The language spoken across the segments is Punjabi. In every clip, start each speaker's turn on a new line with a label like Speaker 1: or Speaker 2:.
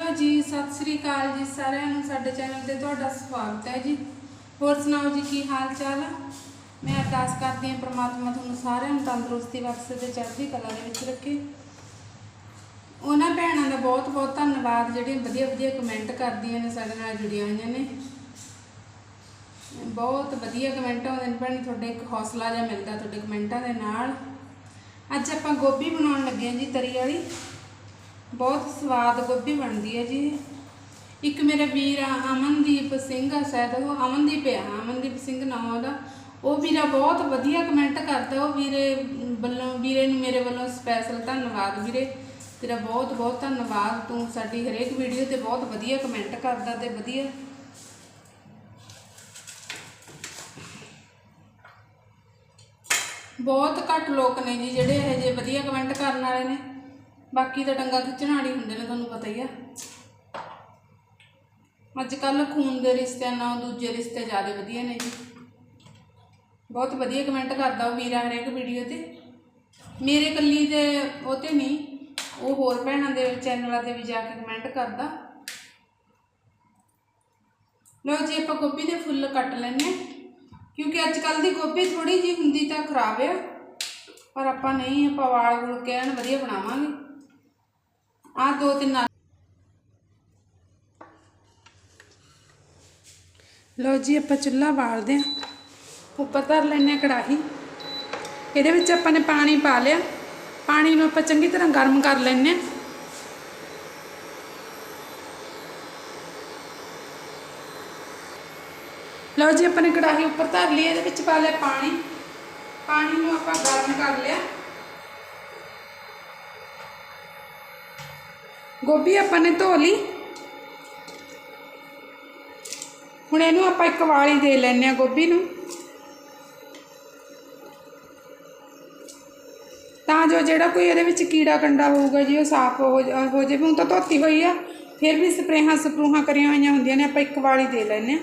Speaker 1: ਹੈਲੋ ਜੀ, ਸਤਿ ਸ੍ਰੀ ਅਕਾਲ ਜੀ ਸਾਰਿਆਂ ਨੂੰ, ਸਾਡੇ ਚੈਨਲ ਤੇ ਤੁਹਾਡਾ ਸਵਾਗਤ ਹੈ ਜੀ। ਹੋਰ ਸੁਣਾਓ ਜੀ, ਕੀ ਹਾਲ ਚਾਲ ਆ? ਮੈਂ ਅਰਦਾਸ ਕਰਦੀ ਹਾਂ ਪ੍ਰਮਾਤਮਾ ਤੁਹਾਨੂੰ ਸਾਰਿਆਂ ਨੂੰ ਤੰਦਰੁਸਤੀ ਬਖਸ਼ੇ ਤੇ ਚੜ੍ਹਦੀ ਕਲਾ ਦੇ ਵਿੱਚ ਰੱਖੇ। ਉਹਨਾਂ ਭੈਣਾਂ ਦਾ ਬਹੁਤ ਬਹੁਤ ਧੰਨਵਾਦ, ਜਿਹੜੀਆਂ ਵਧੀਆ ਵਧੀਆ ਕਮੈਂਟ ਕਰਦੀਆਂ ਨੇ, ਸਾਡੇ ਨਾਲ ਜੁੜੀਆਂ ਹੋਈਆਂ ਨੇ। ਬਹੁਤ ਵਧੀਆ ਕਮੈਂਟ ਆਉਂਦੇ ਨੇ ਭੈਣ, ਤੁਹਾਡੇ ਇੱਕ ਹੌਸਲਾ ਜਿਹਾ ਮਿਲਦਾ, ਤੁਹਾਡੇ ਕਮੈਂਟਾਂ ਦੇ ਨਾਲ। ਅੱਜ ਆਪਾਂ ਗੋਭੀ ਬਣਾਉਣ ਲੱਗੇ ਹਾਂ ਜੀ, ਤਰੀ ਵਾਲੀ। ਬਹੁਤ ਸਵਾਦ ਗੋਭੀ ਬਣਦੀ ਹੈ ਜੀ। ਇੱਕ ਮੇਰਾ ਵੀਰ ਆ, ਅਮਨਦੀਪ ਸਿੰਘ ਆ ਸ਼ਾਇਦ, ਉਹ ਅਮਨਦੀਪ ਆ, ਅਮਨਦੀਪ ਸਿੰਘ ਨਾਮ ਉਹਦਾ। ਉਹ ਵੀਰਾ ਬਹੁਤ ਵਧੀਆ ਕਮੈਂਟ ਕਰਦਾ, ਉਹ ਵੀਰੇ ਵੱਲੋਂ, ਵੀਰੇ ਨੂੰ ਮੇਰੇ ਵੱਲੋਂ ਸਪੈਸ਼ਲ ਧੰਨਵਾਦ ਵੀਰੇ। ਤੇਰਾ ਬਹੁਤ ਬਹੁਤ ਧੰਨਵਾਦ, ਤੂੰ ਸਾਡੀ ਹਰੇਕ ਵੀਡੀਓ ਤੇ ਬਹੁਤ ਵਧੀਆ ਕਮੈਂਟ ਕਰਦਾ ਤੇ ਵਧੀਆ। ਬਹੁਤ ਘੱਟ ਲੋਕ ਨੇ ਜੀ ਜਿਹੜੇ ਇਹ ਜੇ ਵਧੀਆ ਕਮੈਂਟ ਕਰਨ ਵਾਲੇ ਨੇ। ਬਾਕੀ ਤਾਂ ਡੰਗਾ ਖਿੱਚਣ ਵਾਲੀ ਹੁੰਦੇ ਨੇ, ਤੁਹਾਨੂੰ ਪਤਾ ਹੀ ਆ। ਅੱਜ ਕੱਲ ਖੂਨ ਦੇ ਰਿਸ਼ਤਿਆਂ ਨਾਲ ਦੂਜੇ ਰਿਸ਼ਤੇ ਜ਼ਿਆਦਾ ਵਧੀਆ ਨੇ। ਜੀ ਬਹੁਤ ਵਧੀਆ ਕਮੈਂਟ ਕਰਦਾ ਉਹ ਵੀਰਾ ਹਰੇਕ ਵੀਡੀਓ ਤੇ। ਮੇਰੇ ਕੱਲੀ ਦੇ ਉਹ ਤੇ ਨਹੀਂ, ਉਹ ਹੋਰ ਭੈਣਾਂ ਦੇ ਚੈਨਲਾਂ ਤੇ ਵੀ ਜਾ ਕੇ ਕਮੈਂਟ ਕਰਦਾ। ਲਓ ਜੀ, ਆਪਾਂ ਗੋਭੀ ਦੇ ਫੁੱਲ ਕੱਟ ਲੈਣੇ ਆ ਕਿਉਂਕਿ ਅੱਜ ਕੱਲ ਦੀ ਗੋਭੀ ਥੋੜੀ ਜੀ ਹੁੰਦੀ ਤਾਂ ਖਰਾਬ ਆ। ਪਰ ਆਪਾਂ ਨਹੀਂ, ਆਪਾਂ ਵਾਲ ਵੂਲ ਕੇ ਐਨ ਵਧੀਆ ਬਣਾਵਾਂਗੇ। ਆਹ ਦੋ ਤਿੰਨ ਆ- ਲਓ ਜੀ ਆਪਾਂ ਚੁੱਲ੍ਹਾ ਬਾਲਦੇ ਆ ਉੱਪਰ ਧਰ ਲੈਣੇ ਆ ਕੜਾਹੀ ਇਹਦੇ ਵਿੱਚ ਆਪਾਂ ਨੇ ਪਾਣੀ ਪਾ ਲਿਆ ਪਾਣੀ ਨੂੰ ਆਪਾਂ ਚੰਗੀ ਤਰ੍ਹਾਂ ਗਰਮ ਕਰ ਲੈਣੇ ਆ ਲਓ ਜੀ ਆਪਾਂ ਨੇ ਕੜਾਹੀ ਉੱਪਰ ਧਰ ਲਈ ਇਹਦੇ ਵਿੱਚ ਪਾ ਲਿਆ ਪਾਣੀ ਪਾਣੀ ਨੂੰ ਆਪਾਂ ਗਰਮ ਕਰ ਲਿਆ ਗੋਭੀ ਆਪਾਂ ਨੇ ਧੋ ਲਈ। ਹੁਣ ਇਹਨੂੰ ਆਪਾਂ ਇੱਕ ਵਾਲੀ ਦੇ ਲੈਣੇ ਆ ਗੋਭੀ ਨੂੰ। ਤਾਂ ਜੋ ਜਿਹੜਾ ਕੋਈ ਇਹਦੇ ਵਿੱਚ ਕੀੜਾ ਕੰਡਾ ਹੋਊਗਾ ਜੀ, ਉਹ ਸਾਫ਼ ਹੋ ਜਾ- ਹੋ ਜਾਵੇ। ਹੁਣ ਤਾਂ ਧੋਤੀ ਹੋਈ ਆ। ਫਿਰ ਵੀ ਸਪਰੇਹਾਂ, ਸਪਰੂਹਾਂ ਕਰੀਆਂ ਹੋਈਆਂ ਹੁੰਦੀਆਂ ਨੇ, ਆਪਾਂ ਇੱਕ ਵਾਲੀ ਦੇ ਲੈਣੇ ਆ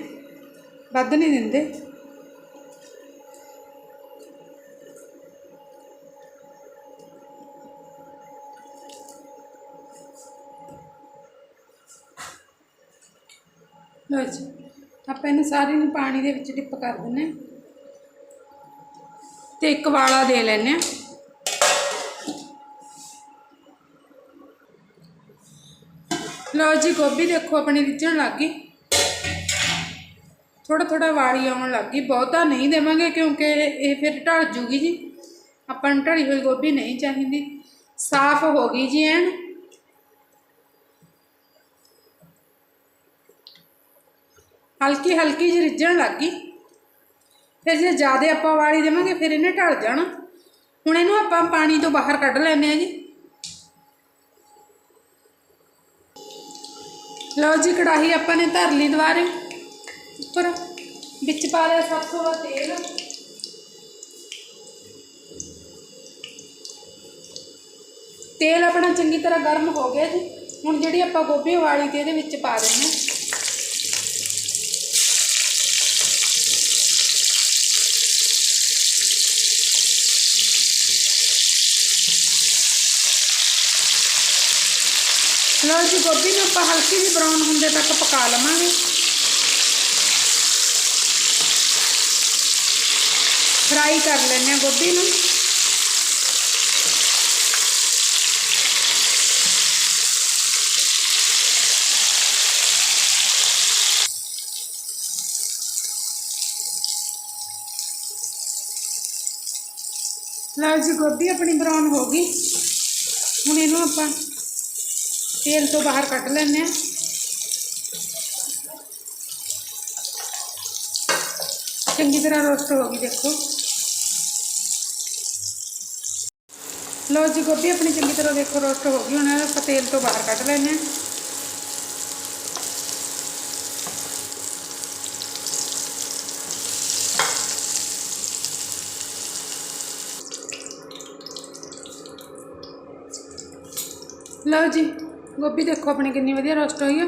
Speaker 1: ਵੱਧ ਨਹੀਂ ਦਿੰਦੇ। ਲਓ ਜੀ, ਆਪਾਂ ਇਹਨੂੰ ਸਾਰੇ ਨੂੰ ਪਾਣੀ ਦੇ ਵਿੱਚ ਡਿਪ ਕਰ ਦਿੰਨੇ ਹਾਂ। ਤੇ ਇੱਕ ਵਾਲਾ ਦੇ ਲੈਨੇ ਆ ਲਓ ਜੀ, ਗੋਭੀ ਦੇਖੋ ਆਪਣੀ ਰਿੱਝਣ ਲੱਗ ਗਈ। ਥੋੜਾ ਥੋੜਾ ਵਾਲੀ ਆਉਣ ਲੱਗ ਗਈ। ਬਹੁਤਾ ਨਹੀਂ ਦੇਵਾਂਗੇ ਕਿਉਂਕਿ ਇਹ ਫਿਰ ਢਲ ਜੂਗੀ ਜੀ। ਆਪਾਂ ਨੂੰ ਢਲੀ ਹੋਈ ਗੋਭੀ ਨਹੀਂ ਚਾਹੀਦੀ। ਸਾਫ਼ ਹੋ ਗਈ ਜੀ ਐਨ। ਹਲਕੀ ਹਲਕੀ ਜਿਹੀ ਰਿੱਝਣ ਲੱਗ ਗਈ। ਫਿਰ ਜੇ ਜ਼ਿਆਦਾ ਆਪਾਂ ਵਾਲੀ ਦੇਵਾਂਗੇ, ਫਿਰ ਇਹਨੇ ਢਲ ਜਾਣਾ। ਹੁਣ ਇਹਨੂੰ ਆਪਾਂ ਪਾਣੀ ਤੋਂ ਬਾਹਰ ਕੱਢ ਲੈਨੇ ਆ ਜੀ। ਲਓ ਜੀ, ਕੜਾਹੀ ਆਪਾਂ ਨੇ ਧਰ ਲਈ ਦੁਬਾਰੇ। ਉੱਪਰ ਵਿੱਚ ਪਾ ਲਿਆ ਸਭ ਤੋਂ ਵੱਧ ਤੇਲ। ਤੇਲ ਆਪਣਾ ਚੰਗੀ ਤਰ੍ਹਾਂ ਗਰਮ ਹੋ ਗਿਆ ਜੀ। ਹੁਣ ਜਿਹੜੀ ਆਪਾਂ ਗੋਭੀ ਵਾਲੀ ਤੇ ਇਹਦੇ ਵਿੱਚ ਪਾ ਦਿੰਦੇ ਲਓ ਜੀ ਗੋਭੀ ਨੂੰ ਆਪਾਂ ਹਲਕੀ ਜਿਹੀ ਬਰਾਊਨ ਹੁੰਦੇ ਤੱਕ ਪਕਾ ਲਵਾਂਗੇ। ਫਰਾਈ ਕਰ ਲੈਂਦੇ ਹਾਂ ਗੋਭੀ ਨੂੰ। ਲਓ ਜੀ ਗੋਭੀ ਆਪਣੀ ਬਰਾਊਨ ਹੋ ਗਈ। ਹੁਣ ਇਹਨੂੰ ਆਪਾਂ ਤੇਲ ਤੋਂ ਬਾਹਰ ਕੱਢ ਲੈਂਦੇ ਆ ਚੰਗੀ ਤਰ੍ਹਾਂ ਰੋਸਟ ਹੋ ਗਈ ਦੇਖੋ ਲਓ ਜੀ ਗੋਭੀ ਆਪਣੀ ਚੰਗੀ ਤਰ੍ਹਾਂ ਦੇਖੋ ਰੋਸਟ ਹੋ ਗਈ ਹੁਣ ਆਪਾਂ ਤੇਲ ਤੋਂ ਬਾਹਰ ਕੱਢ ਲੈਂਦੇ ਆ ਲਓ ਜੀ ਗੋਭੀ ਦੇਖੋ ਆਪਣੀ ਕਿੰਨੀ ਵਧੀਆ ਰੋਸਟ ਹੋਈ ਹੈ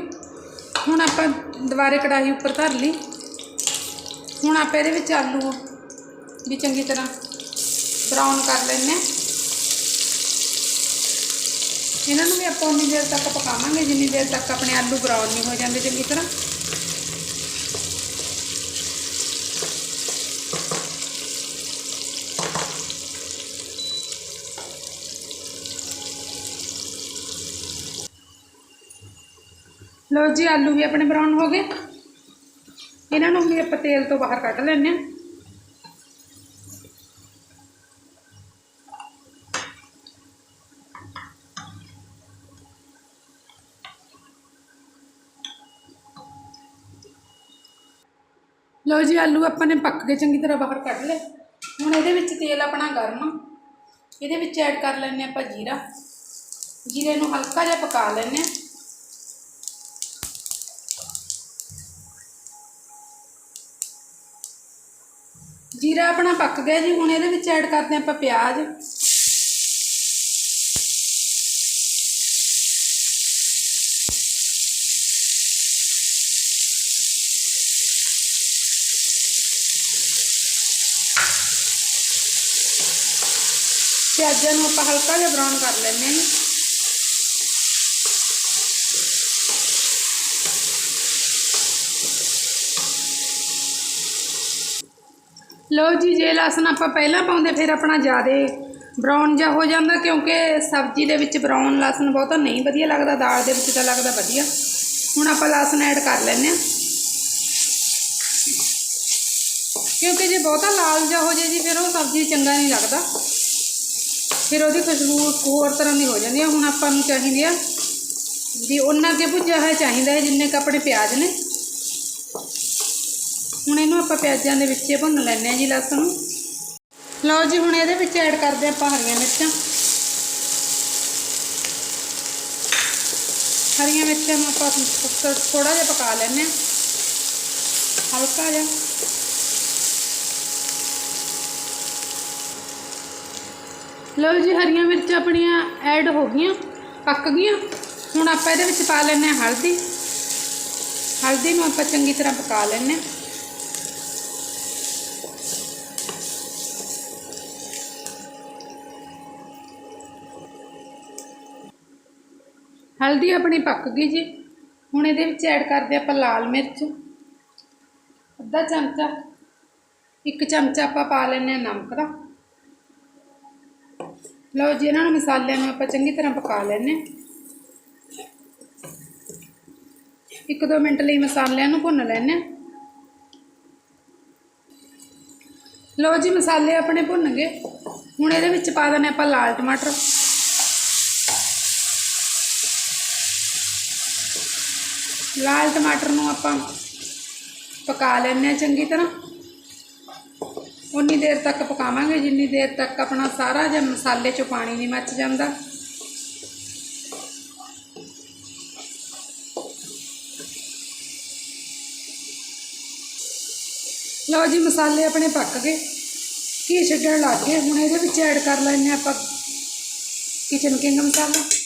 Speaker 1: ਹੁਣ ਆਪਾਂ ਦੁਬਾਰੇ ਕੜਾਹੀ ਉੱਪਰ ਧਰ ਲਈ। ਹੁਣ ਆਪਾਂ ਇਹਦੇ ਵਿੱਚ ਆਲੂ ਵੀ ਚੰਗੀ ਤਰ੍ਹਾਂ ਬਰਾਊਨ ਕਰ ਲੈਣੇ ਆ ਇਹਨਾਂ ਨੂੰ ਵੀ ਆਪਾਂ ਉਨੀ ਦੇਰ ਤੱਕ ਪਕਾਵਾਂਗੇ, ਜਿੰਨੀ ਦੇਰ ਤੱਕ ਆਪਣੇ ਆਲੂ ਬਰਾਊਨ ਨਹੀਂ ਹੋ ਜਾਂਦੇ ਚੰਗੀ ਤਰ੍ਹਾਂ। ਲਓ ਜੀ, ਆਲੂ ਵੀ ਆਪਣੇ ਬਰਾਊਨ ਹੋ ਗਏ। ਇਹਨਾਂ ਨੂੰ ਵੀ ਆਪਾਂ ਤੇਲ ਤੋਂ ਬਾਹਰ ਕੱਢ ਲੈਂਦੇ ਹਾਂ। ਲਓ ਜੀ, ਆਲੂ ਆਪਾਂ ਨੇ ਪੱਕ ਕੇ ਚੰਗੀ ਤਰ੍ਹਾਂ ਬਾਹਰ ਕੱਢ ਲਏ। ਹੁਣ ਇਹਦੇ ਵਿੱਚ ਤੇਲ ਆਪਣਾ ਗਰਮ ਇਹਦੇ ਵਿੱਚ ਐਡ ਕਰ ਲੈਂਦੇ ਆਪਾਂ ਜੀਰਾ। ਜੀਰੇ ਨੂੰ ਹਲਕਾ ਜਿਹਾ ਪਕਾ ਲੈਂਦੇ ਹਾਂ। ਜੀਰਾ ਆਪਣਾ ਪੱਕ ਗਿਆ ਜੀ, ਹੁਣ ਇਹਦੇ ਵਿੱਚ ਐਡ ਕਰਦੇ ਹਾਂ ਆਪਾਂ ਪਿਆਜ਼। ਪਿਆਜ਼ਾਂ ਨੂੰ ਆਪਾਂ ਹਲਕਾ ਜਿਹਾ ਬਰਾਊਨ ਕਰ ਲੈਂਦੇ ਹਾਂ ਲਓ ਜੀ, ਜੇ ਲਸਣ ਆਪਾਂ ਪਹਿਲਾਂ ਪਾਉਂਦੇ, ਫਿਰ ਆਪਣਾ ਜ਼ਿਆਦਾ ਬਰਾਊਨ ਜਿਹਾ ਹੋ ਜਾਂਦਾ, ਕਿਉਂਕਿ ਸਬਜ਼ੀ ਦੇ ਵਿੱਚ ਬਰਾਊਨ ਲਸਣ ਬਹੁਤਾ ਨਹੀਂ ਵਧੀਆ ਲੱਗਦਾ, ਦਾਲ ਦੇ ਵਿੱਚ ਤਾਂ ਲੱਗਦਾ ਵਧੀਆ। ਹੁਣ ਆਪਾਂ ਲਸਣ ਐਡ ਕਰ ਲੈਂਦੇ ਹਾਂ। ਕਿਉਂਕਿ ਜੇ ਬਹੁਤਾ ਲਾਲ ਜਿਹਾ ਹੋ ਜੇ ਜੀ, ਫਿਰ ਉਹ ਸਬਜ਼ੀ ਚੰਗਾ ਨਹੀਂ ਲੱਗਦਾ। ਫਿਰ ਉਹਦੀ ਖੁਸ਼ਬੂ ਹੋਰ ਤਰ੍ਹਾਂ ਦੀ ਹੋ ਜਾਂਦੀ ਹੈ ਹੁਣ ਆਪਾਂ ਨੂੰ ਚਾਹੀਦੀ ਆ ਵੀ ਉਹਨਾਂ ਕੇ ਭੁੱਜਿਆ ਹੋਇਆ ਚਾਹੀਦਾ ਹੈ, ਜਿੰਨੇ ਕੱਪੜੇ ਪਿਆਜ਼ ਨੇ। ਹੁਣ ਇਹਨੂੰ ਆਪਾਂ ਪਿਆਜ਼ਾਂ ਦੇ ਵਿੱਚ ਭੁੰਨ ਲੈਂਦੇ ਹਾਂ ਜੀ ਲਸਣ ਨੂੰ। ਲਓ ਜੀ, ਹੁਣ ਇਹਦੇ ਵਿੱਚ ਐਡ ਕਰਦੇ ਹਾਂ ਆਪਾਂ ਹਰੀਆਂ ਮਿਰਚਾਂ। ਹਰੀਆਂ ਮਿਰਚਾਂ ਨੂੰ ਆਪਾਂ ਥੋੜਾ ਜਿਹਾ ਪਕਾ ਲੈਂਦੇ ਹਾਂ। ਹਲਕਾ ਜਿਹਾ। ਲਓ ਜੀ, ਹਰੀਆਂ ਮਿਰਚਾਂ ਆਪਣੀਆਂ ਐਡ ਹੋ ਗਈਆਂ, ਪੱਕ ਗਈਆਂ। ਹੁਣ ਆਪਾਂ ਇਹਦੇ ਵਿੱਚ ਪਾ ਲੈਂਦੇ ਹਾਂ ਹਲਦੀ। ਹਲਦੀ ਨੂੰ ਆਪਾਂ ਚੰਗੀ ਤਰ੍ਹਾਂ ਪਕਾ ਲੈਂਦੇ ਹਾਂ। ਹਲਦੀ ਆਪਣੀ ਪੱਕ ਗਈ ਜੀ। ਹੁਣ ਇਹਦੇ ਵਿੱਚ ਐਡ ਕਰਦੇ ਆਪਾਂ ਲਾਲ ਮਿਰਚ। ਅੱਧਾ ਚਮਚਾ, ਇੱਕ ਚਮਚਾ ਆਪਾਂ ਪਾ ਲੈਂਦੇ ਹਾਂ ਨਮਕ ਦਾ। ਲਓ ਜੀ, ਇਹਨਾਂ ਨੂੰ ਮਸਾਲਿਆਂ ਨੂੰ ਆਪਾਂ ਚੰਗੀ ਤਰ੍ਹਾਂ ਪਕਾ ਲੈਂਦੇ ਹਾਂ। ਇੱਕ ਦੋ ਮਿੰਟ ਲਈ ਮਸਾਲਿਆਂ ਨੂੰ ਭੁੰਨ ਲੈਂਦੇ ਹਾਂ। ਲਓ ਜੀ, ਮਸਾਲੇ ਆਪਣੇ ਭੁੰਨ ਗਏ। ਹੁਣ ਇਹਦੇ ਵਿੱਚ ਪਾ ਦਿੰਦੇ ਆਪਾਂ ਲਾਲ ਟਮਾਟਰ। ਲਾਲ ਟਮਾਟਰ ਨੂੰ ਆਪਾਂ ਪਕਾ ਲੈਂਦੇ ਹਾਂ ਚੰਗੀ ਤਰ੍ਹਾਂ। ਉਨੀ ਦੇਰ ਤੱਕ ਪਕਾਵਾਂਗੇ, ਜਿੰਨੀ ਦੇਰ ਤੱਕ ਆਪਣਾ ਸਾਰਾ ਜਿਹਾ ਮਸਾਲੇ 'ਚੋਂ ਪਾਣੀ ਨਹੀਂ ਮੱਚ ਜਾਂਦਾ। ਲਓ ਜੀ, ਮਸਾਲੇ ਆਪਣੇ ਪੱਕ ਗਏ। ਘੀ ਛੱਡਣ ਲੱਗ ਗਏ। ਹੁਣ ਇਹਦੇ ਵਿੱਚ ਐਡ ਕਰ ਲੈਂਦੇ ਹਾਂ ਆਪਾਂ ਕਿਚਨ ਕਿੰਗ ਮਸਾਲਾ।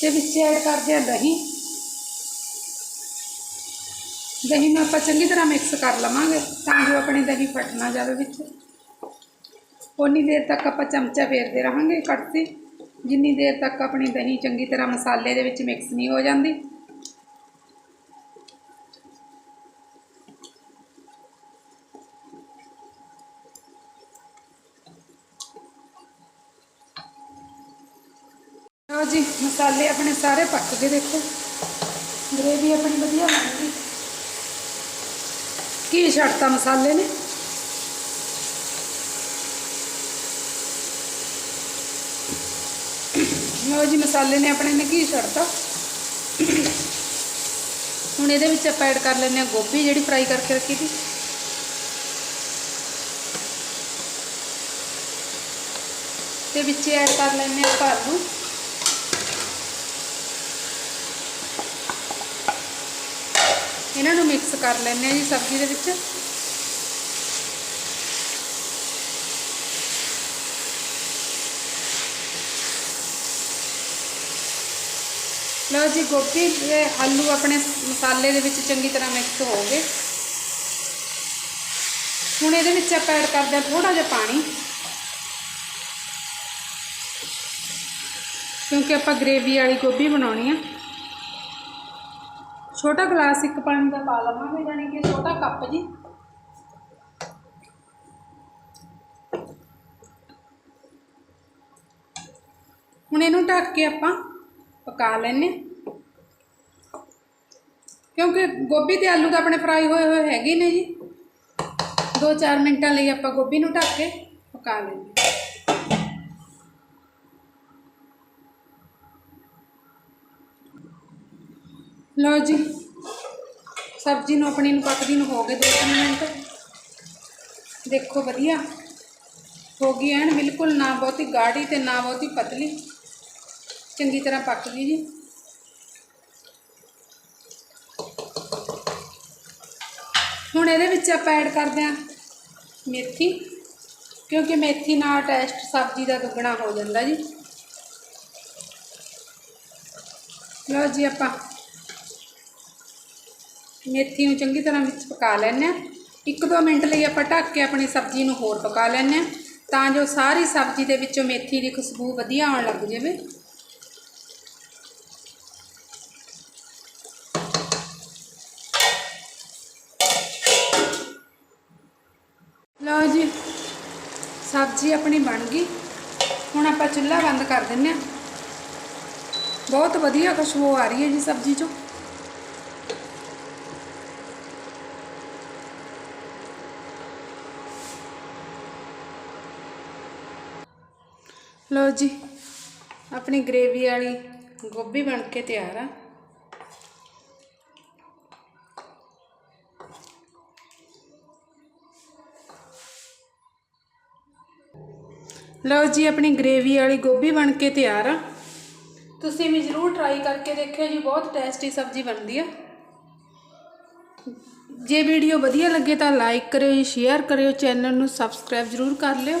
Speaker 1: ਤੇ ਵਿੱਚ ਐਡ ਕਰਦੇ ਹਾਂ ਦਹੀਂ। ਦਹੀਂ ਨੂੰ ਆਪਾਂ ਚੰਗੀ ਤਰ੍ਹਾਂ ਮਿਕਸ ਕਰ ਲਵਾਂਗੇ ਤਾਂ ਜੋ ਆਪਣੀ ਦਹੀਂ ਫਟ ਨਾ ਜਾਵੇ ਵਿੱਚ। ਉਨੀ ਦੇਰ ਤੱਕ ਆਪਾਂ ਚਮਚਾ ਫੇਰਦੇ ਰਹਾਂਗੇ ਕੜਤੀ ਜਿੰਨੀ ਦੇਰ ਤੱਕ ਆਪਣੀ ਦਹੀਂ ਚੰਗੀ ਤਰ੍ਹਾਂ ਮਸਾਲੇ ਦੇ ਵਿੱਚ ਮਿਕਸ ਨਹੀਂ ਹੋ ਜਾਂਦੀ। ਜੀ, ਮਸਾਲੇ ਆਪਣੇ ਸਾਰੇ ਪੱਕ ਗਏ ਦੇਖੋ। ਗ੍ਰੇਵੀ ਆਪਣੀ ਵਧੀਆ ਬਣ ਗਈ। ਕੀ ਛੱਡਤਾ ਮਸਾਲੇ ਨੇ? ਲਓ ਜੀ, ਮਸਾਲੇ ਨੇ ਆਪਣੇ ਨੇ ਕੀ ਛੱਡਤਾ? ਹੁਣ ਇਹਦੇ ਵਿੱਚ ਆਪਾਂ ਐਡ ਕਰ ਲੈਂਦੇ ਹਾਂ ਗੋਭੀ, ਜਿਹੜੀ ਫਰਾਈ ਕਰਕੇ ਰੱਖੀ ਸੀ। ਤੇ ਵਿੱਚ ਐਡ ਕਰ ਲੈਂਦੇ ਹਾਂ ਆਪਾਂ ਆਲੂ। ਇਹਨਾਂ ਨੂੰ ਮਿਕਸ ਕਰ ਲੈਂਦੇ ਆ ਜੀ ਸਬਜ਼ੀ ਦੇ ਵਿੱਚ। ਲਓ ਜੀ ਗੋਭੀ ਤੇ ਆਲੂ ਆਪਣੇ ਮਸਾਲੇ ਦੇ ਵਿੱਚ ਚੰਗੀ ਤਰ੍ਹਾਂ ਮਿਕਸ ਹੋ ਗਏ। ਹੁਣ ਇਹਦੇ ਵਿੱਚ ਆਪਾਂ ਐਡ ਕਰਦੇ ਹਾਂ ਥੋੜਾ ਜਿਹਾ ਪਾਣੀ। ਕਿਉਂਕਿ ਆਪਾਂ ਗ੍ਰੇਵੀ ਵਾਲੀ ਗੋਭੀ ਬਣਾਉਣੀ ਆ। ਛੋਟਾ ਗਲਾਸ ਇੱਕ ਪਾਣੀ ਦਾ ਪਾ ਲਵਾਂਗੇ ਜਾਨੀ ਕਿ ਛੋਟਾ ਕੱਪ ਜੀ। ਹੁਣ ਇਹਨੂੰ ਢੱਕ ਕੇ ਆਪਾਂ ਪਕਾ ਲੈਨੇ ਕਿਉਂਕਿ ਗੋਭੀ ਤੇ ਆਲੂ ਤਾਂ ਆਪਣੇ ਫਰਾਈ ਹੋਏ ਹੋਏ ਹੈਗੇ ਨੇ ਜੀ। 2-4 ਮਿੰਟਾਂ ਲਈ ਆਪਾਂ ਗੋਭੀ ਨੂੰ ਢੱਕ ਕੇ ਪਕਾ ਲੈਂਦੇ ਲਓ ਜੀ, ਸਬਜ਼ੀ ਨੂੰ ਆਪਣੀ ਨੂੰ ਪੱਕਦੀ ਨੂੰ ਹੋ ਗਏ 2-3 ਮਿੰਟ। ਦੇਖੋ ਵਧੀਆ, ਹੋ ਗਈ ਐਨ ਬਿਲਕੁਲ ਨਾ ਬਹੁਤੀ ਗਾੜੀ ਤੇ ਨਾ ਬਹੁਤੀ ਪਤਲੀ। ਚੰਗੀ ਤਰ੍ਹਾਂ ਪੱਕ ਗਈ ਜੀ। ਹੁਣ ਇਹਦੇ ਵਿੱਚ ਆਪਾਂ ਐਡ ਕਰਦੇ ਹਾਂ ਮੇਥੀ, ਕਿਉਂਕਿ ਮੇਥੀ ਨਾਲ ਟੇਸਟ ਸਬਜ਼ੀ ਦਾ ਦੁੱਗਣਾ ਹੋ ਜਾਂਦਾ ਜੀ। ਲਓ ਜੀ ਆਪਾਂ। ਮੇਥੀ ਨੂੰ ਚੰਗੀ ਤਰ੍ਹਾਂ ਵਿੱਚ ਪਕਾ ਲੈਂਦੇ ਹਾਂ। ਇੱਕ ਦੋ ਮਿੰਟ ਲਈ ਆਪਾਂ ਢੱਕ ਕੇ ਆਪਣੀ ਸਬਜ਼ੀ ਨੂੰ ਹੋਰ ਪਕਾ ਲੈਂਦੇ ਹਾਂ। ਤਾਂ ਜੋ ਸਾਰੀ ਸਬਜ਼ੀ ਦੇ ਵਿੱਚੋਂ ਮੇਥੀ ਦੀ ਖੁਸ਼ਬੂ ਵਧੀਆ ਆਉਣ ਲੱਗ ਜਾਵੇ। ਲਓ ਜੀ, ਸਬਜ਼ੀ ਆਪਣੀ ਬਣ ਗਈ। ਹੁਣ ਆਪਾਂ ਚੁੱਲ੍ਹਾ ਬੰਦ ਕਰ ਦਿੰਨੇ ਆ ਬਹੁਤ ਵਧੀਆ ਖੁਸ਼ਬੂ ਆ ਰਹੀ ਹੈ ਜੀ ਸਬਜ਼ੀ ਚੋਂ। ਲਓ ਜੀ, ਆਪਣੀ ਗ੍ਰੇਵੀ ਵਾਲੀ ਗੋਭੀ ਬਣ ਕੇ ਤਿਆਰ ਆ। ਲਓ ਜੀ, ਆਪਣੀ ਗ੍ਰੇਵੀ ਵਾਲੀ ਗੋਭੀ ਬਣ ਕੇ ਤਿਆਰ ਆ। ਤੁਸੀਂ ਵੀ ਜ਼ਰੂਰ ਟਰਾਈ ਕਰਕੇ ਦੇਖਿਓ ਜੀ, ਬਹੁਤ ਟੇਸਟੀ ਸਬਜ਼ੀ ਬਣਦੀ ਆ। ਜੇ ਵੀਡੀਓ ਵਧੀਆ ਲੱਗੇ ਤਾਂ ਲਾਈਕ ਕਰਿਓ ਜੀ ਸ਼ੇਅਰ ਕਰਿਓ ਚੈਨਲ ਨੂੰ ਸਬਸਕ੍ਰਾਈਬ ਜ਼ਰੂਰ ਕਰ ਲਿਓ।